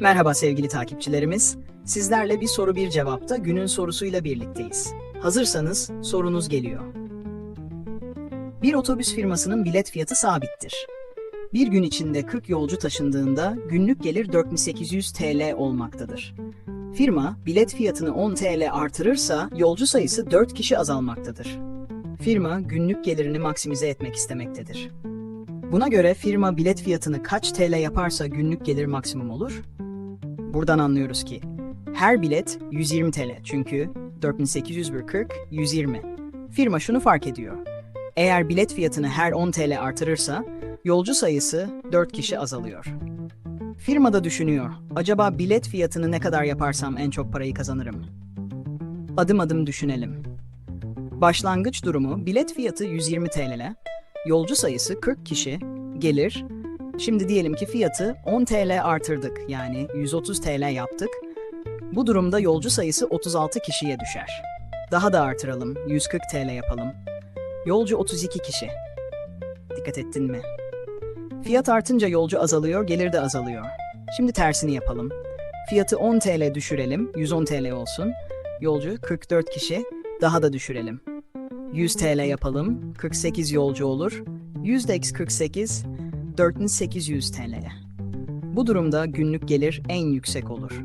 Merhaba sevgili takipçilerimiz. Sizlerle bir soru bir cevapta günün sorusuyla birlikteyiz. Hazırsanız sorunuz geliyor. Bir otobüs firmasının bilet fiyatı sabittir. Bir gün içinde 40 yolcu taşındığında günlük gelir 4800 TL olmaktadır. Firma bilet fiyatını 10 TL artırırsa yolcu sayısı 4 kişi azalmaktadır. Firma günlük gelirini maksimize etmek istemektedir. Buna göre firma bilet fiyatını kaç TL yaparsa günlük gelir maksimum olur? Buradan anlıyoruz ki her bilet 120 TL çünkü 4800 bölü 40 120. Firma şunu fark ediyor. Eğer bilet fiyatını her 10 TL artırırsa yolcu sayısı 4 kişi azalıyor. Firma da düşünüyor. Acaba bilet fiyatını ne kadar yaparsam en çok parayı kazanırım? Adım adım düşünelim. Başlangıç durumu bilet fiyatı 120 TL, yolcu sayısı 40 kişi, gelir. Şimdi diyelim ki fiyatı 10 TL artırdık yani 130 TL yaptık. Bu durumda yolcu sayısı 36 kişiye düşer. Daha da artıralım, 140 TL yapalım. Yolcu 32 kişi. Dikkat ettin mi? Fiyat artınca yolcu azalıyor, gelir de azalıyor. Şimdi tersini yapalım. Fiyatı 10 TL düşürelim, 110 TL olsun. Yolcu 44 kişi, daha da düşürelim. 100 TL yapalım, 48 yolcu olur. 100 de eksi 48, 4800 TL'ye. Bu durumda günlük gelir en yüksek olur.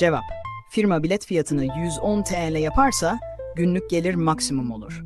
Cevap. Firma bilet fiyatını 110 TL yaparsa günlük gelir maksimum olur.